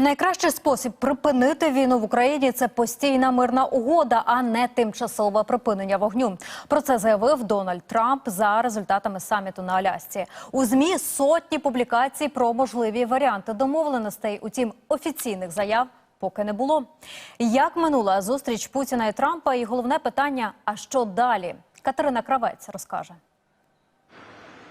Найкращий спосіб припинити війну в Україні це постійна мирна угода, а не тимчасове припинення вогню. Про це заявив Дональд Трамп за результатами саміту на Алясці. У змі сотні публікацій про можливі варіанти домовленостей. Утім, офіційних заяв поки не було. Як минула зустріч Путіна і Трампа? І головне питання: а що далі? Катерина Кравець розкаже.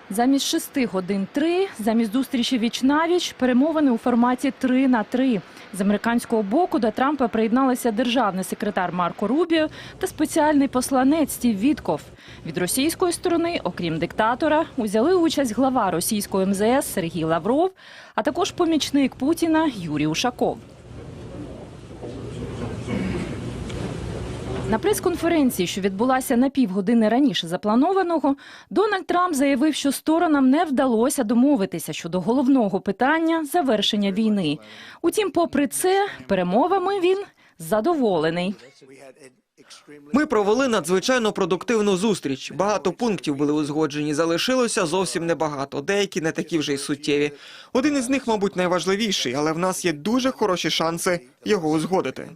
Замість шести годин три, замість зустрічі віч-навіч, перемовини у форматі три на три. З американського боку до Трампа приєдналися державний секретар Марко Рубіо та спеціальний посланець Стів Вітков. Від російської сторони, окрім диктатора, узяли участь глава російської МЗС Сергій Лавров, а також помічник Путіна Юрій Ушаков. На прес-конференції, що відбулася на півгодини раніше запланованого, Дональд Трамп заявив, що сторонам не вдалося домовитися щодо головного питання завершення війни. Утім, попри це, перемовами він задоволений. Ми провели надзвичайно продуктивну зустріч. Багато пунктів були узгоджені. Залишилося зовсім небагато. Деякі не такі вже й суттєві. Один із них, мабуть, найважливіший, але в нас є дуже хороші шанси його узгодити.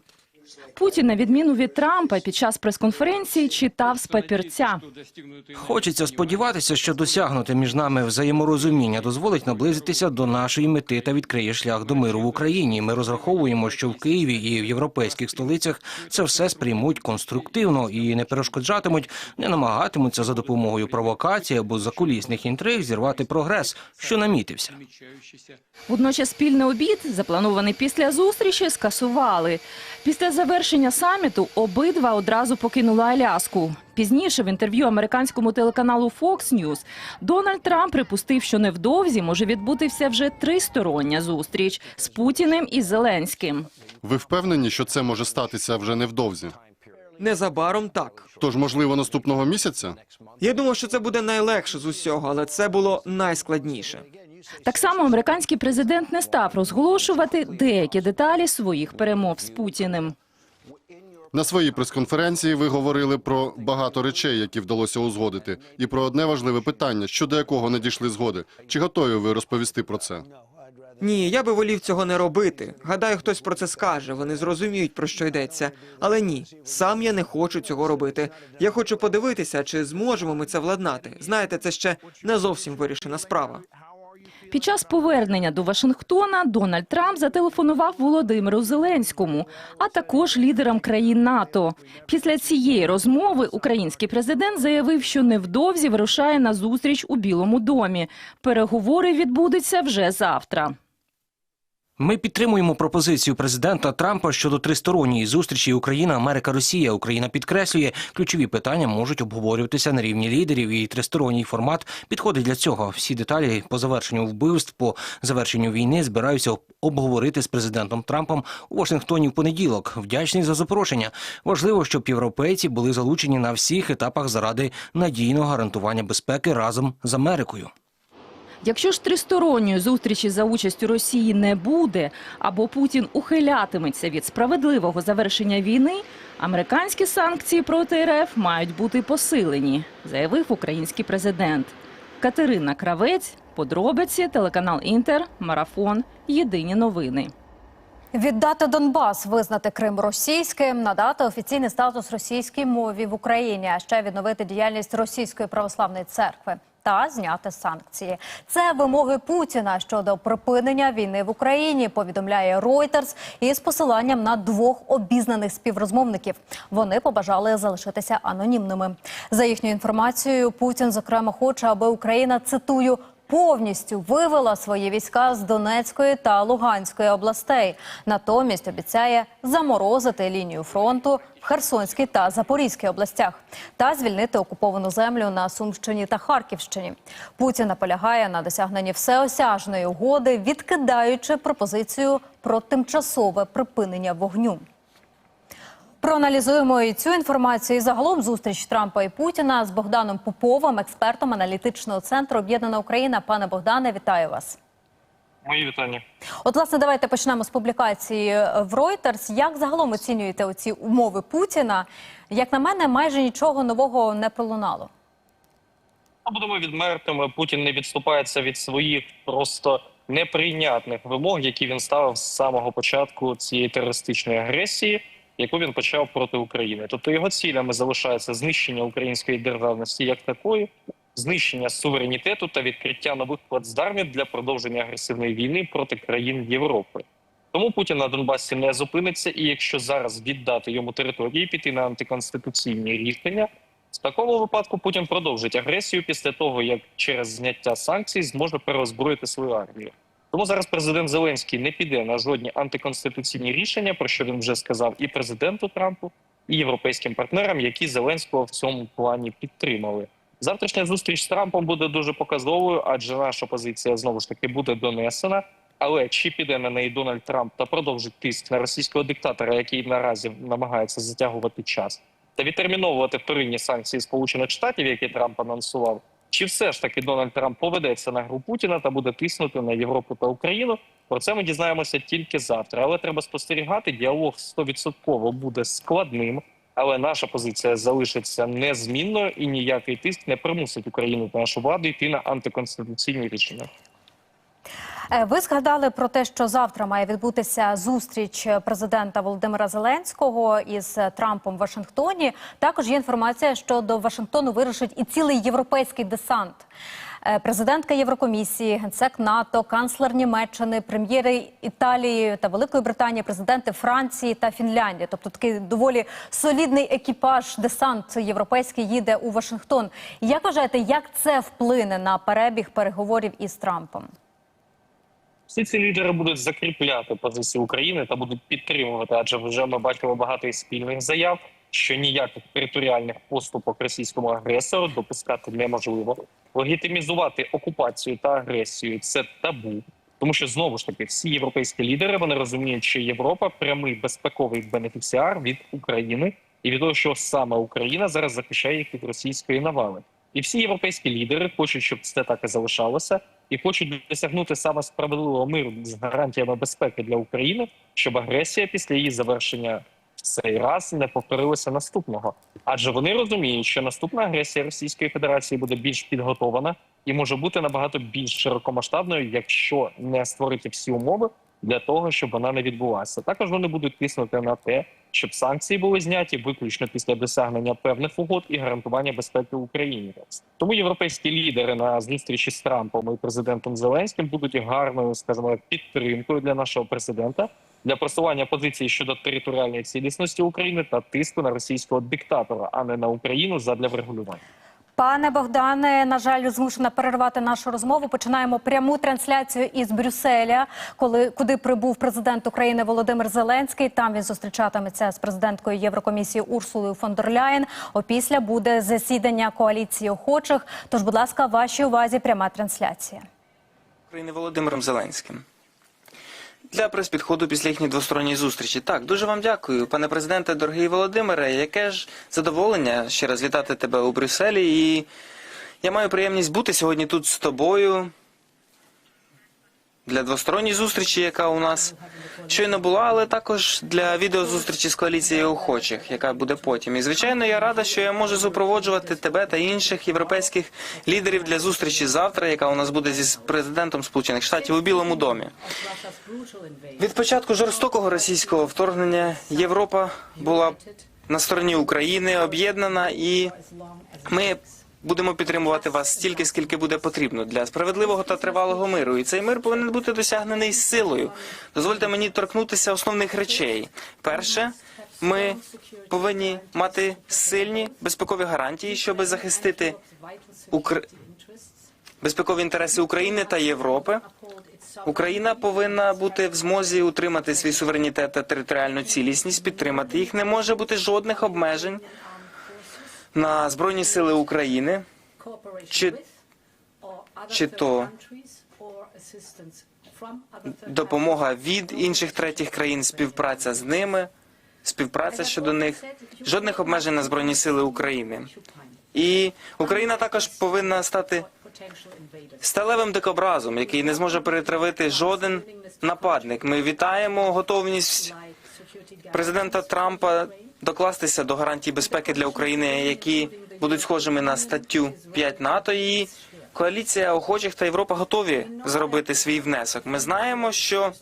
Путін, на відміну від Трампа, під час прес-конференції читав з папірця. Хочеться сподіватися, що досягнути між нами взаєморозуміння дозволить наблизитися до нашої мети та відкриє шлях до миру в Україні. Ми розраховуємо, що в Києві і в європейських столицях це все сприймуть конструктивно і не перешкоджатимуть, не намагатимуться за допомогою провокацій або закулісних інтриг зірвати прогрес, що намітився. Водночас спільний обід, запланований після зустрічі, скасували. Після завершення саміту обидва одразу покинули Аляску. Пізніше в інтерв'ю американському телеканалу Fox News Дональд Трамп припустив, що невдовзі може відбутися вже тристороння зустріч з Путіним і Зеленським. Ви впевнені, що це може статися вже невдовзі? Незабаром так. Тож, можливо, наступного місяця? Я думав, що це буде найлегше з усього, але це було найскладніше. Так само американський президент не став розголошувати деякі деталі своїх перемов з Путіним. На своїй прес-конференції ви говорили про багато речей, які вдалося узгодити, і про одне важливе питання, щодо якого не дійшли згоди. Чи готові ви розповісти про це? Ні, я би волів цього не робити. Гадаю, хтось про це скаже. Вони зрозуміють про що йдеться. Але ні, сам я не хочу цього робити. Я хочу подивитися, чи зможемо ми це владнати. Знаєте, це ще не зовсім вирішена справа. Під час повернення до Вашингтона Дональд Трамп зателефонував Володимиру Зеленському, а також лідерам країн НАТО. Після цієї розмови український президент заявив, що невдовзі вирушає на зустріч у Білому домі. Переговори відбудуться вже завтра. Ми підтримуємо пропозицію президента Трампа щодо тристоронньої зустрічі Україна, Америка, Росія. Україна підкреслює, ключові питання можуть обговорюватися на рівні лідерів, і тристоронній формат підходить для цього. Всі деталі по завершенню вбивств, по завершенню війни збираюся обговорити з президентом Трампом у Вашингтоні в понеділок. Вдячний за запрошення. Важливо, щоб європейці були залучені на всіх етапах заради надійного гарантування безпеки разом з Америкою. Якщо ж тристоронньої зустрічі за участю Росії не буде, або Путін ухилятиметься від справедливого завершення війни, американські санкції проти РФ мають бути посилені, заявив український президент. Катерина Кравець, подробиці, телеканал Інтер, Марафон, Єдині новини. Віддати Донбас, визнати Крим російським, надати офіційний статус російській мові в Україні, а ще відновити діяльність російської православної церкви та зняти санкції. Це вимоги Путіна щодо припинення війни в Україні. Повідомляє Reuters із посиланням на двох обізнаних співрозмовників. Вони побажали залишитися анонімними. За їхньою інформацією, Путін зокрема хоче, аби Україна цитую повністю вивела свої війська з Донецької та Луганської областей. Натомість обіцяє заморозити лінію фронту в Херсонській та Запорізькій областях та звільнити окуповану землю на Сумщині та Харківщині. Путін наполягає на досягненні всеосяжної угоди, відкидаючи пропозицію про тимчасове припинення вогню. Проаналізуємо і цю інформацію. І загалом зустріч Трампа і Путіна з Богданом Поповим, експертом аналітичного центру Об'єднана Україна. Пане Богдане, вітаю вас. Мої вітання. От, власне, давайте почнемо з публікації в Reuters. Як загалом оцінюєте оці умови Путіна? Як на мене, майже нічого нового не пролунало. Будемо відмертими. Путін не відступається від своїх просто неприйнятних вимог, які він ставив з самого початку цієї терористичної агресії, яку він почав проти України. Тобто його цілями залишається знищення української державності як такої, знищення суверенітету та відкриття нових плацдармів для продовження агресивної війни проти країн Європи. Тому Путін на Донбасі не зупиниться, і якщо зараз віддати йому території, піти на антиконституційні рішення, в такому випадку Путін продовжить агресію після того, як через зняття санкцій зможе переозброїти свою армію. Тому зараз президент Зеленський не піде на жодні антиконституційні рішення, про що він вже сказав і президенту Трампу, і європейським партнерам, які Зеленського в цьому плані підтримали. Завтрашня зустріч з Трампом буде дуже показовою, адже наша позиція знову ж таки буде донесена. Але чи піде на неї Дональд Трамп та продовжить тиск на російського диктатора, який наразі намагається затягувати час, та відтерміновувати вторинні санкції Сполучених Штатів, які Трамп анонсував, чи все ж таки Дональд Трамп поведеться на гру Путіна та буде тиснути на Європу та Україну? Про це ми дізнаємося тільки завтра. Але треба спостерігати. Діалог 100% буде складним. Але наша позиція залишиться незмінною, і ніякий тиск не примусить Україну та нашу владу йти на антиконституційні рішення. Е, Ви згадали про те, що завтра має відбутися зустріч президента Володимира Зеленського із Трампом в Вашингтоні. Також є інформація, що до Вашингтону вирушить і цілий європейський десант. Е, Президентка Єврокомісії, генсек НАТО, канцлер Німеччини, прем'єри Італії та Великої Британії, президенти Франції та Фінляндії. Тобто такий доволі солідний екіпаж, десант європейський їде у Вашингтон. Як вважаєте, як це вплине на перебіг переговорів із Трампом? Всі ці лідери будуть закріпляти позицію України та будуть підтримувати, адже вже ми бачимо багато спільних заяв, що ніяких територіальних поступок російському агресору допускати неможливо. Легітимізувати окупацію та агресію це табу. Тому що знову ж таки всі європейські лідери вони розуміють, що Європа прямий безпековий бенефіціар від України і від того, що саме Україна зараз захищає їх від російської навали. І всі європейські лідери хочуть, щоб це так і залишалося, і хочуть досягнути саме справедливого миру з гарантіями безпеки для України, щоб агресія після її завершення в цей раз не повторилася наступного. Адже вони розуміють, що наступна агресія Російської Федерації буде більш підготована і може бути набагато більш широкомасштабною, якщо не створити всі умови для того, щоб вона не відбулася. Також вони будуть тиснути на те, щоб санкції були зняті виключно після досягнення певних угод і гарантування безпеки Україні. Тому європейські лідери на зустрічі з Трампом і президентом Зеленським будуть гарною, скажімо, підтримкою для нашого президента для просування позиції щодо територіальної цілісності України та тиску на російського диктатора, а не на Україну задля врегулювання. Пане Богдане, на жаль, змушена перервати нашу розмову. Починаємо пряму трансляцію із Брюсселя, коли куди прибув президент України Володимир Зеленський. Там він зустрічатиметься з президенткою Єврокомісії Урсулою фон дер Ляєн. Опісля буде засідання коаліції охочих. Тож, будь ласка, вашій увазі пряма трансляція. України Володимиром Зеленським. Для прес-підходу після їхньої двосторонньої зустрічі. Так, дуже вам дякую, пане президенте, дорогий Володимире. Яке ж задоволення ще раз вітати тебе у Брюсселі. І я маю приємність бути сьогодні тут з тобою для двосторонньої зустрічі, яка у нас щойно була, але також для відеозустрічі з коаліцією охочих, яка буде потім. І звичайно, я рада, що я можу супроводжувати тебе та інших європейських лідерів для зустрічі завтра, яка у нас буде зі президентом Сполучених Штатів у Білому домі. Від початку жорстокого російського вторгнення Європа була на стороні України об'єднана, і ми будемо підтримувати вас стільки, скільки буде потрібно для справедливого та тривалого миру. І цей мир повинен бути досягнений силою. Дозвольте мені торкнутися основних речей. Перше, ми повинні мати сильні безпекові гарантії, щоб захистити Укра... безпекові інтереси України та Європи. Україна повинна бути в змозі утримати свій суверенітет та територіальну цілісність, підтримати їх. Не може бути жодних обмежень на збройні сили України, чи, чи то допомога від інших третіх країн, співпраця з ними, співпраця щодо них, жодних обмежень на збройні сили України. І Україна також повинна стати сталевим дикобразом, який не зможе перетравити жоден нападник. Ми вітаємо готовність президента Трампа докластися до гарантій безпеки для України, які будуть схожими на статтю 5 НАТО. І коаліція охочих та Європа готові зробити свій внесок. Ми знаємо, що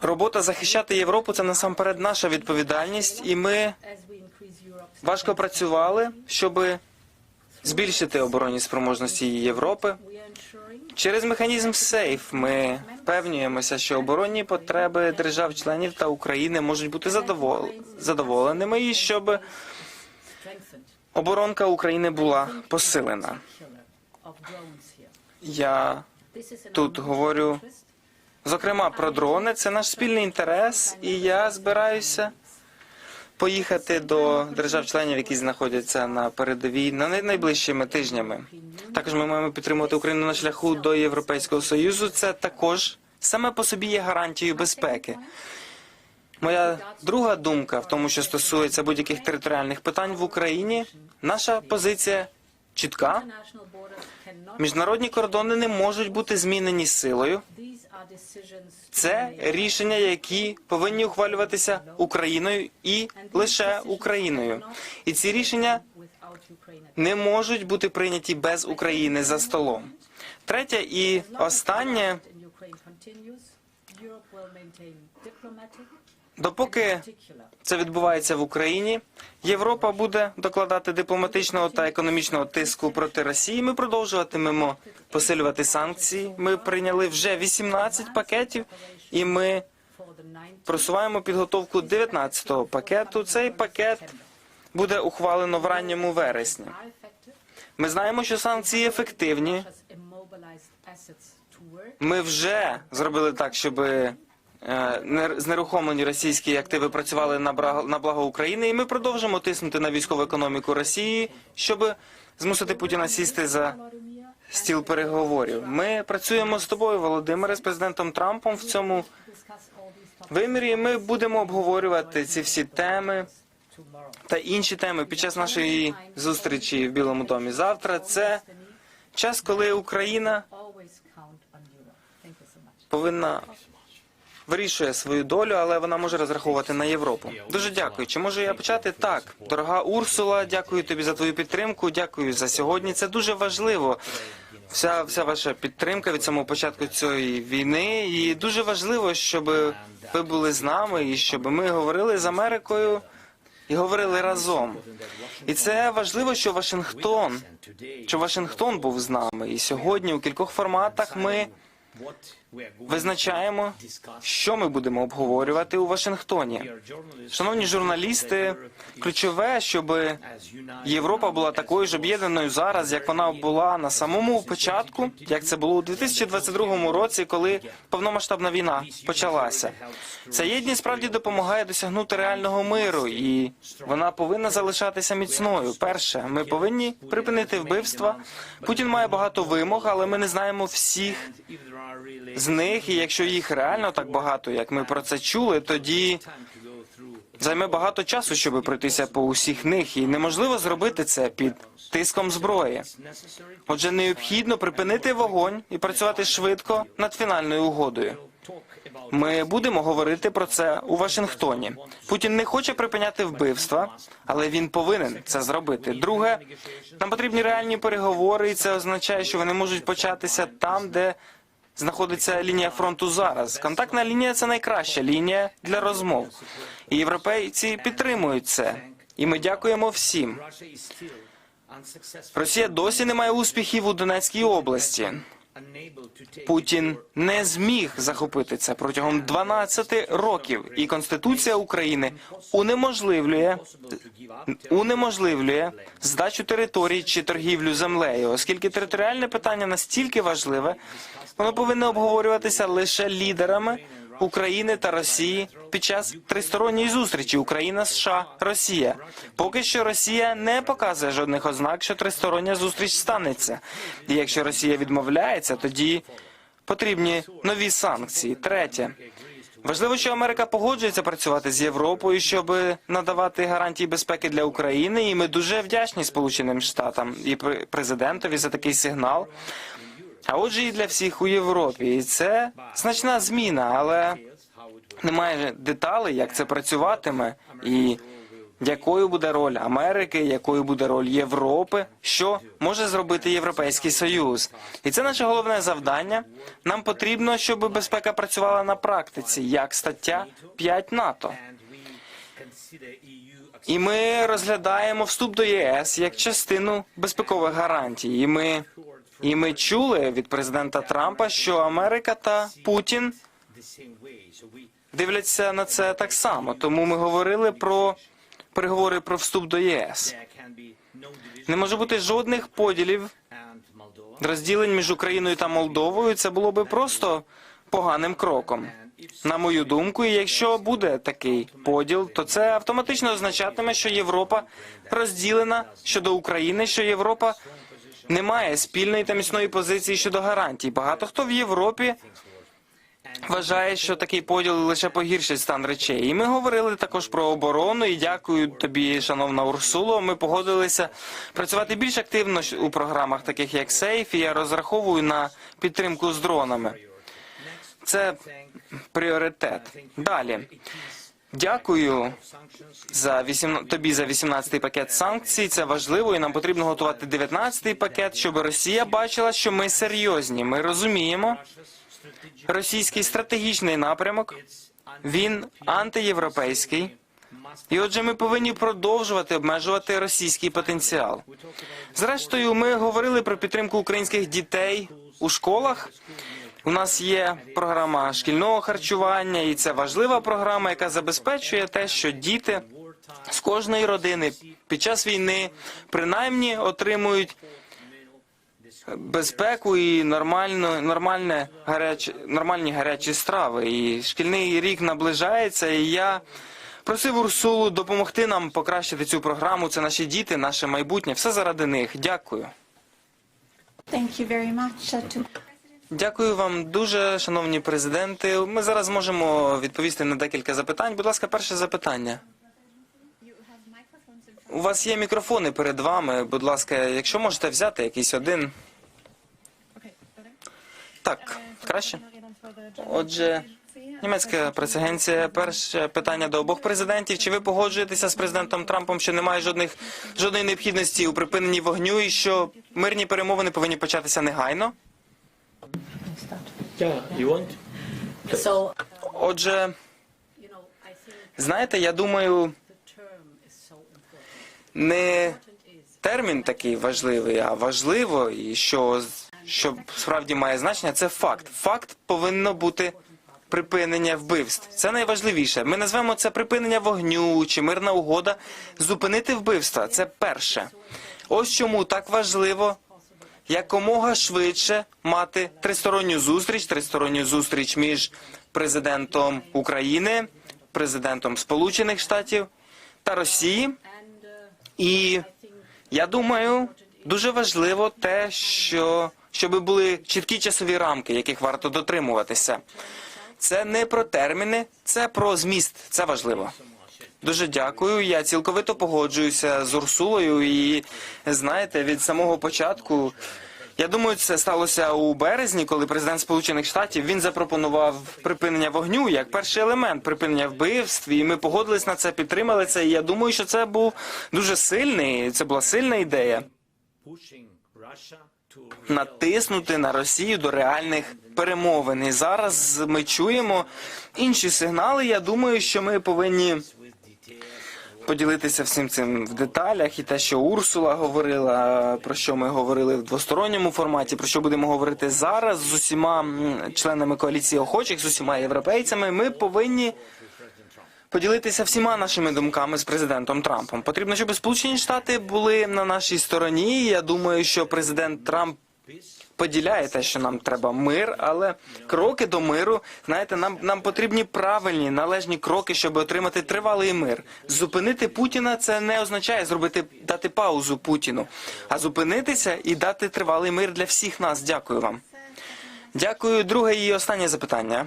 робота захищати Європу це насамперед наша відповідальність, і ми важко працювали, щоб збільшити оборонні спроможності Європи. Через механізм сейф ми впевнюємося, що оборонні потреби держав-членів та України можуть бути задовол... задоволеними, і щоб оборонка України була посилена. Я тут говорю зокрема про дрони. Це наш спільний інтерес, і я збираюся поїхати до держав-членів, які знаходяться на передовій на най- найближчими тижнями. Також ми маємо підтримувати Україну на шляху до Європейського союзу. Це також саме по собі є гарантією безпеки. Моя друга думка в тому, що стосується будь-яких територіальних питань в Україні. Наша позиція чітка. Міжнародні кордони не можуть бути змінені силою. Це рішення, які повинні ухвалюватися Україною і лише Україною. І ці рішення не можуть бути прийняті без України за столом. Третє і останнє, допоки це відбувається в Україні, Європа буде докладати дипломатичного та економічного тиску проти Росії. Ми продовжуватимемо посилювати санкції. Ми прийняли вже 18 пакетів, і ми просуваємо підготовку 19-го пакету. Цей пакет буде ухвалено в ранньому вересні. Ми знаємо, що санкції ефективні. Ми вже зробили так, щоб знерухомлені російські активи працювали на благо України, і ми продовжимо тиснути на військову економіку Росії, щоб змусити Путіна сісти за стіл переговорів. Ми працюємо з тобою, Володимире, з президентом Трампом в цьому вимірі. Ми будемо обговорювати ці всі теми та інші теми під час нашої зустрічі в Білому домі. Завтра це час, коли Україна повинна вирішує свою долю, але вона може розраховувати на Європу. Дуже дякую. Чи можу я почати? Так, дорога Урсула, дякую тобі за твою підтримку. Дякую за сьогодні. Це дуже важливо. Вся, вся ваша підтримка від самого початку цієї війни, і дуже важливо, щоб ви були з нами і щоб ми говорили з Америкою і говорили разом. І це важливо, що Вашингтон, що Вашингтон був з нами. І сьогодні у кількох форматах ми визначаємо, що ми будемо обговорювати у Вашингтоні. Шановні журналісти, ключове, щоб Європа була такою ж об'єднаною зараз, як вона була на самому початку, як це було у 2022 році, коли повномасштабна війна почалася. Ця єдність справді допомагає досягнути реального миру, і вона повинна залишатися міцною. Перше, ми повинні припинити вбивства. Путін має багато вимог, але ми не знаємо всіх з них, і якщо їх реально так багато, як ми про це чули, тоді займе багато часу, щоб пройтися по усіх них, і неможливо зробити це під тиском зброї. Отже, необхідно припинити вогонь і працювати швидко над фінальною угодою. Ми будемо говорити про це у Вашингтоні. Путін не хоче припиняти вбивства, але він повинен це зробити. Друге, нам потрібні реальні переговори, і це означає, що вони можуть початися там, де знаходиться лінія фронту зараз. Контактна лінія це найкраща лінія для розмов. І європейці підтримують це. І ми дякуємо всім. Росія досі не має успіхів у Донецькій області. Путін не зміг захопити це протягом 12 років, і Конституція України унеможливлює унеможливлює здачу територій чи торгівлю землею, оскільки територіальне питання настільки важливе, воно повинно обговорюватися лише лідерами України та Росії під час тристоронньої зустрічі Україна, США, Росія. Поки що Росія не показує жодних ознак, що тристороння зустріч станеться. І якщо Росія відмовляється, тоді потрібні нові санкції. Третє. Важливо, що Америка погоджується працювати з Європою, щоб надавати гарантії безпеки для України. І ми дуже вдячні Сполученим Штатам і пр- президентові за такий сигнал. А отже, і для всіх у Європі. І це значна зміна, але немає деталей, як це працюватиме, і якою буде роль Америки, якою буде роль Європи, що може зробити Європейський Союз. І це наше головне завдання. Нам потрібно, щоб безпека працювала на практиці, як стаття 5 НАТО. І ми розглядаємо вступ до ЄС як частину безпекових гарантій. І ми, і ми чули від президента Трампа, що Америка та Путін дивляться на це так само. Тому ми говорили про переговори про вступ до ЄС. Не може бути жодних поділів, розділень між Україною та Молдовою. Це було би просто поганим кроком. На мою думку, і якщо буде такий поділ, то це автоматично означатиме, що Європа розділена щодо України, що Європа не має спільної та міцної позиції щодо гарантій. Багато хто в Європі вважає, що такий поділ лише погіршить стан речей. І ми говорили також про оборону. І дякую тобі, шановна Урсуло. Ми погодилися працювати більш активно у програмах, таких як Сейф. І я розраховую на підтримку з дронами. Це пріоритет. Далі. Дякую за 8, тобі за 18-й пакет санкцій. Це важливо, і нам потрібно готувати 19-й пакет, щоб Росія бачила, що ми серйозні. Ми розуміємо, російський стратегічний напрямок він антиєвропейський. І отже, ми повинні продовжувати обмежувати російський потенціал. Зрештою, ми говорили про підтримку українських дітей у школах. У нас є програма шкільного харчування, і це важлива програма, яка забезпечує те, що діти з кожної родини під час війни принаймні отримують безпеку і нормально, нормальне гаряче, нормальні гарячі страви. І шкільний рік наближається, і я просив Урсулу допомогти нам покращити цю програму. Це наші діти, наше майбутнє. Все заради них. Дякую. Thank you very much. Дякую вам дуже, шановні президенти. Ми зараз можемо відповісти на декілька запитань. Будь ласка, перше запитання. У вас є мікрофони перед вами. Будь ласка, якщо можете взяти якийсь один. Так, краще. Отже, німецька прес-агенція. Перше питання до обох президентів. Чи ви погоджуєтеся з президентом Трампом, що немає жодних жодної необхідності у припиненні вогню і що мирні перемовини повинні початися негайно? Отже, знаєте, я думаю, не термін такий важливий, а важливо, і що, що справді має значення, це факт. Факт повинно бути припинення вбивств. Це найважливіше. Ми назвемо це припинення вогню чи мирна угода. Зупинити вбивства це перше. Ось чому так важливо якомога швидше мати тристоронню зустріч, тристоронню зустріч між президентом України, президентом Сполучених Штатів та Росії. І я думаю, дуже важливо те, що щоб були чіткі часові рамки, яких варто дотримуватися. Це не про терміни, це про зміст. Це важливо. Дуже дякую. Я цілковито погоджуюся з Урсулою. І знаєте, від самого початку. Я думаю, це сталося у березні, коли президент Сполучених Штатів він запропонував припинення вогню як перший елемент припинення вбивств. І ми погодились на це, підтримали це. І я думаю, що це був дуже сильний. Це була сильна ідея натиснути на Росію до реальних перемовин. І зараз ми чуємо інші сигнали. Я думаю, що ми повинні поділитися всім цим в деталях. І те, що Урсула говорила, про що ми говорили в двосторонньому форматі, про що будемо говорити зараз з усіма членами коаліції охочих, з усіма європейцями. Ми повинні. Поділитися всіма нашими думками з президентом Трампом. Потрібно, щоб Сполучені Штати були на нашій стороні. Я думаю, що президент Трамп поділяє те, що нам треба мир, але кроки до миру, знаєте, нам, нам потрібні правильні належні кроки, щоб отримати тривалий мир. Зупинити Путіна це не означає зробити дати паузу Путіну, а зупинитися і дати тривалий мир для всіх нас. Дякую вам. Дякую. Друге і останнє запитання.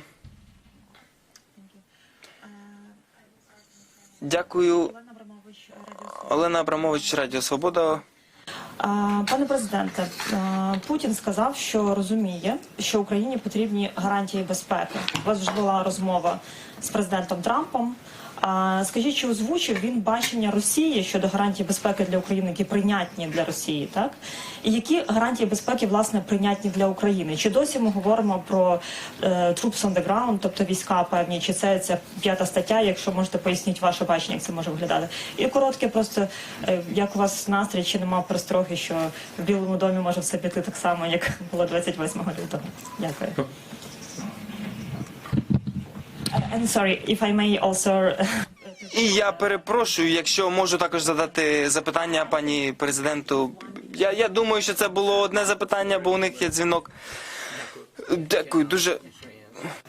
Дякую, Олена Абрамович, Радіо Свобода. Пане президенте, Путін сказав, що розуміє, що Україні потрібні гарантії безпеки. У вас вже була розмова з президентом Трампом. Скажіть, чи озвучив він бачення Росії щодо гарантій безпеки для України, які прийнятні для Росії, так? І які гарантії безпеки власне прийнятні для України? Чи досі ми говоримо про е, troops on the ground, тобто війська певні, чи це ця п'ята стаття? Якщо можете поясніть ваше бачення, як це може виглядати? І коротке, просто е, як у вас настрій, чи нема перестроги, що в Білому домі може все піти так само, як було 28 лютого? Дякую. And sorry, if I may also І я перепрошую, якщо можу також задати запитання пані президенту. Я, я думаю, що це було одне запитання, бо у них є дзвінок. Дякую, дуже.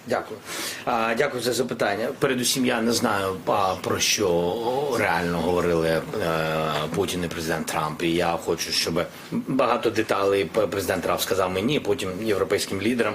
Дякую. А, дякую за запитання. Передусім, я не знаю, а, про що реально говорили е, Путін і президент Трамп. І я хочу, щоб багато деталей президент Трамп сказав мені, потім європейським лідерам.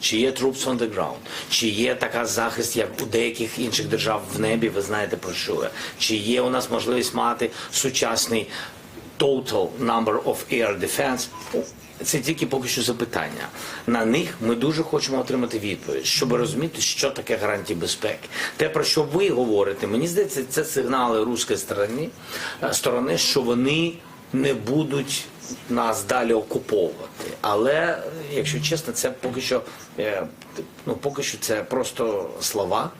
чи є troops on the ground, чи є така захист, як у деяких інших держав в небі. Ви знаєте про що я. Чи є у нас можливість мати сучасний total number of air defense. Це тільки поки що запитання. На них ми дуже хочемо отримати відповідь, щоб розуміти, що таке гарантії безпеки. Те, про що ви говорите, мені здається, це сигнали руської сторони, сторони, що вони не будуть нас далі окуповувати. Але, якщо чесно, це поки що, е, ну, поки що це просто слова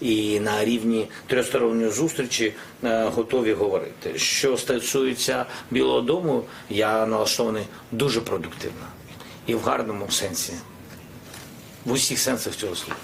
і на рівні тристоронньої зустрічі е, готові говорити. Що стосується Білого Дому, я налаштований дуже продуктивно і в гарному сенсі, в усіх сенсах цього слова.